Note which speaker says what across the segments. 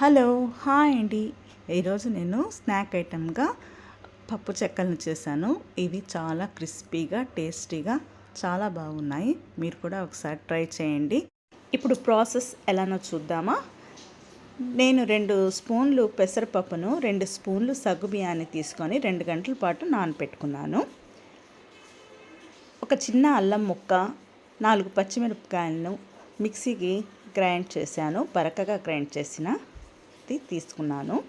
Speaker 1: Hello hi అండి. ఈరోజు నేను స్నాక్ ఐటెంగా పప్పు చెక్కలను చేశాను. ఇవి చాలా క్రిస్పీగా టేస్టీగా చాలా బాగున్నాయి. మీరు కూడా ఒకసారి ట్రై చేయండి. ఇప్పుడు ప్రాసెస్ ఎలానో చూద్దామా? నేను రెండు స్పూన్లు పెసరపప్పును రెండు స్పూన్లు సగ్గు బియ్యాన్ని తీసుకొని రెండు గంటల పాటు నానపెట్టుకున్నాను. ఒక చిన్న అల్లం ముక్క నాలుగు పచ్చిమిరపకాయలను మిక్సీకి గ్రైండ్ చేశాను. బరకగా గ్రైండ్ చేసిన తీసుకున్నాను.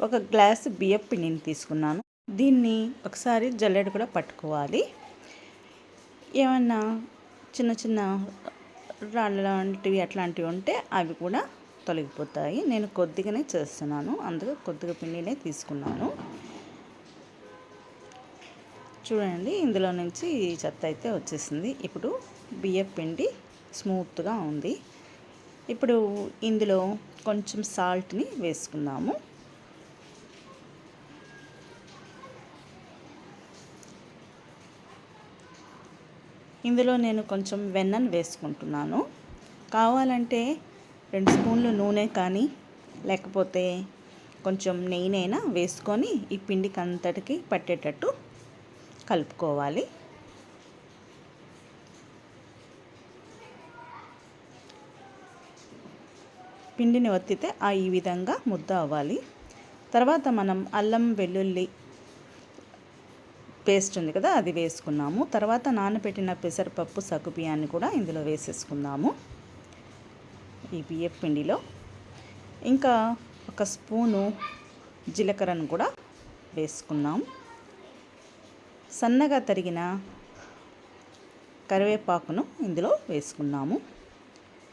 Speaker 1: ఒక గ్లాస్ బియ్యం పిండిని తీసుకున్నాను. దీన్ని ఒకసారి జల్లెడ కూడా పట్టుకోవాలి. ఏమన్నా చిన్న చిన్న రాళ్ళ లాంటివి అట్లాంటివి ఉంటే అవి కూడా తొలగిపోతాయి. నేను కొద్దిగానే చేస్తున్నాను. అందుకు కొద్దిగా పిండినే తీసుకున్నాను. చూడండి ఇందులో నుంచి చెత్త అయితే వచ్చేసింది. ఇప్పుడు బియ్యం పిండి స్మూత్గా ఉంది. ఇప్పుడు ఇందులో కొంచెం సాల్ట్ని వేసుకుందాము. ఇందులో నేను కొంచెం వెన్నను వేసుకుంటున్నాను. కావాలంటే రెండు స్పూన్లు నూనె కానీ లేకపోతే కొంచెం నెయ్యినైనా వేసుకొని ఈ పిండికి అంతటికి పట్టేటట్టు కలుపుకోవాలి. పిండిని ఒత్తితే ఆ ఈ విధంగా ముద్ద అవ్వాలి. తర్వాత మనం అల్లం వెల్లుల్లి పేస్ట్ ఉంది కదా అది వేసుకున్నాము. తర్వాత నానబెట్టిన పెసరపప్పు సగ్గు బియ్యాన్ని కూడా ఇందులో వేసేసుకుందాము. ఈ బియ్య పిండిలో ఇంకా ఒక స్పూను జీలకర్రను కూడా వేసుకున్నాం సన్నగా తరిగిన కరివేపాకును ఇందులో వేసుకున్నాము.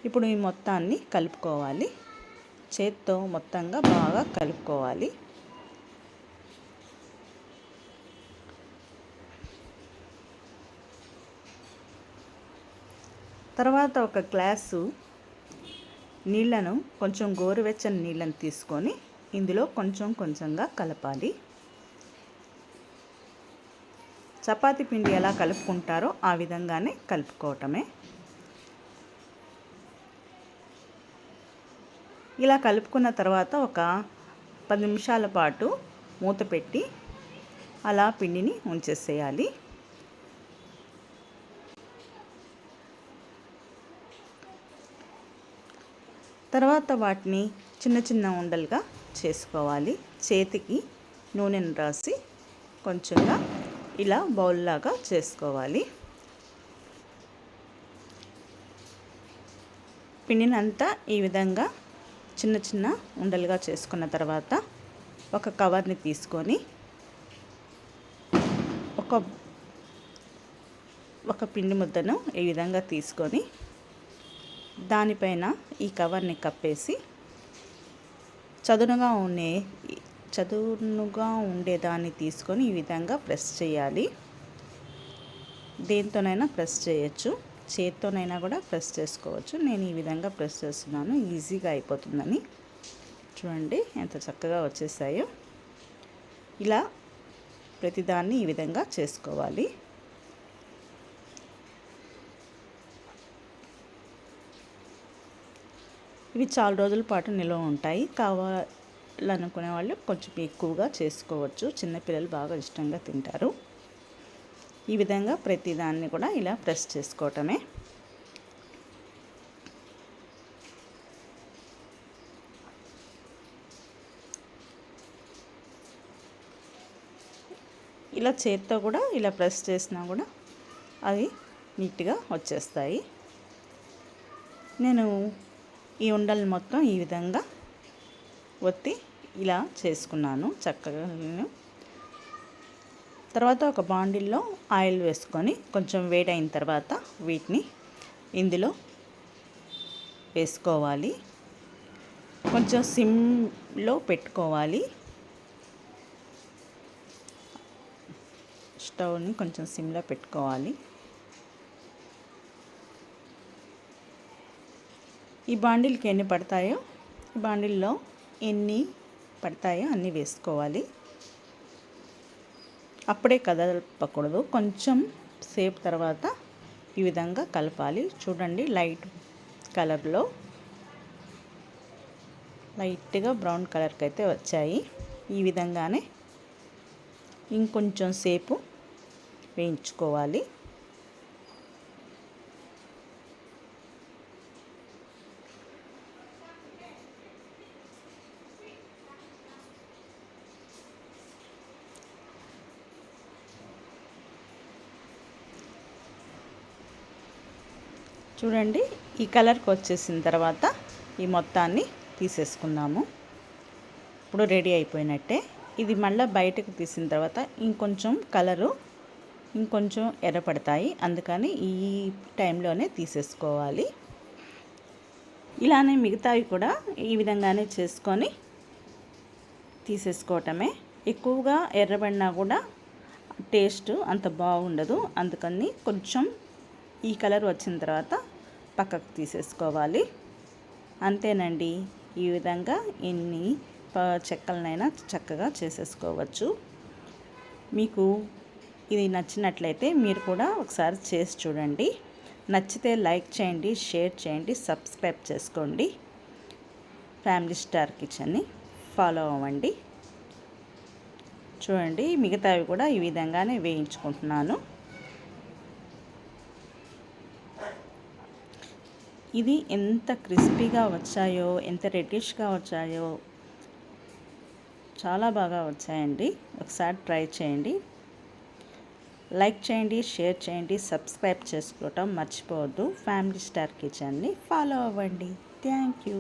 Speaker 1: ఇప్పుడు ఈ మొత్తాన్ని కలుపుకోవాలి. చేత్తో మొత్తంగా బాగా కలుపుకోవాలి. తర్వాత ఒక గ్లాసు నీళ్ళను కొంచెం గోరువెచ్చని నీళ్ళను తీసుకొని ఇందులో కొంచెం కొంచెంగా కలపాలి. చపాతి పిండి ఎలా కలుపుకుంటారో ఆ విధంగానే కలుపుకోవటమే. ఇలా కలుపుకున్న తర్వాత ఒక పది నిమిషాల పాటు మూత పెట్టి అలా పిండిని ఉంచేసేయాలి. తర్వాత వాటిని చిన్న చిన్న ఉండలుగా చేసుకోవాలి. చేతికి నూనెను రాసి కొంచెంగా ఇలా బౌల్లాగా చేసుకోవాలి. పిండినంతా ఈ విధంగా చిన్న చిన్న ఉండలుగా చేసుకున్న తర్వాత ఒక కవర్ని తీసుకొని ఒక ఒక పిండి ముద్దను ఈ విధంగా తీసుకొని దానిపైన ఈ కవర్ని కప్పేసి చదునుగా ఉండే చదునుగా ఉండేదాన్ని తీసుకొని ఈ విధంగా ప్రెస్ చేయాలి. దేంతోనైనా ప్రెస్ చేయొచ్చు. చేత్తోనైనా కూడా ప్రెస్ చేసుకోవచ్చు. నేను ఈ విధంగా ప్రెస్ చేస్తున్నాను. ఈజీగా అయిపోతుందని. చూడండి ఎంత చక్కగా వచ్చేసాయో. ఇలా ప్రతిదాన్ని ఈ విధంగా చేసుకోవాలి. ఇవి చాలా రోజుల పాటు నిల్వ ఉంటాయి. కావాలనుకునే వాళ్ళు కొంచెం ఎక్కువగా చేసుకోవచ్చు. చిన్నపిల్లలు బాగా ఇష్టంగా తింటారు. ఈ విధంగా ప్రతిదాన్ని కూడా ఇలా ప్రెస్ చేసుకోవటమే. ఇలా చేత్తో కూడా ఇలా ప్రెస్ చేసినా కూడా అవి నీట్గా వచ్చేస్తాయి. నేను ఈ ఉండలు మొత్తం ఈ విధంగా ఒత్తి ఇలా చేసుకున్నాను. చక్కగా నేను తర్వాత ఒక బాండిల్లో ఆయిల్ వేసుకొని కొంచెం వేడైన తర్వాత వీటిని ఇందులో వేసుకోవాలి. కొంచెం సిమ్లో పెట్టుకోవాలి. స్టవ్ని కొంచెం సిమ్లో పెట్టుకోవాలి. ఈ బాండిల్కి ఎన్ని పడతాయో ఈ బాండిల్లో ఎన్ని పడతాయో అన్నీ వేసుకోవాలి. అప్పుడే కదలపకూడదు. కొంచెం సేపు తర్వాత ఈ విధంగా కలపాలి. చూడండి లైట్ కలర్లో లైట్గా బ్రౌన్ కలర్కి అయితే వచ్చాయి. ఈ విధంగానే ఇంకొంచెం సేపు వేయించుకోవాలి. చూడండి ఈ కలర్కి వచ్చేసిన తర్వాత ఈ మొత్తాన్ని తీసేసుకుందాము. ఇప్పుడు రెడీ అయిపోయినట్టే. ఇది మళ్ళీ బయటకు తీసిన తర్వాత ఇంకొంచెం కలరు ఇంకొంచెం ఎర్రపడతాయి. అందుకని ఈ టైంలోనే తీసేసుకోవాలి. ఇలానే మిగతావి కూడా ఈ విధంగానే చేసుకొని తీసేసుకోవటమే. ఎక్కువగా ఎర్రబడినా కూడా టేస్ట్ అంత బాగుండదు. అందుకని కొంచెం ఈ కలర్ వచ్చిన తర్వాత పక్కకు తీసేసుకోవాలి. అంతేనండి. ఈ విధంగా ఎన్ని చెక్కలనైనా చక్కగా చేసేసుకోవచ్చు. మీకు ఇది నచ్చినట్లయితే మీరు కూడా ఒకసారి చేసి చూడండి. నచ్చితే లైక్ చేయండి షేర్ చేయండి సబ్స్క్రైబ్ చేసుకోండి. ఫ్యామిలీ స్టార్ కిచెన్ని ఫాలో అవ్వండి. చూడండి మిగతావి కూడా ఈ విధంగానే వేయించుకుంటున్నాను. ఇది ఎంత క్రిస్పీగా వచ్చాయో ఎంత రెడ్డిష్గా వచ్చాయో చాలా బాగా వచ్చాయండి. ఒకసారి ట్రై చేయండి. లైక్ చేయండి షేర్ చేయండి సబ్స్క్రైబ్ చేసుకోవటం మర్చిపోవద్దు. ఫ్యామిలీ స్టార్ కిచెన్ని ఫాలో అవ్వండి. Thank you.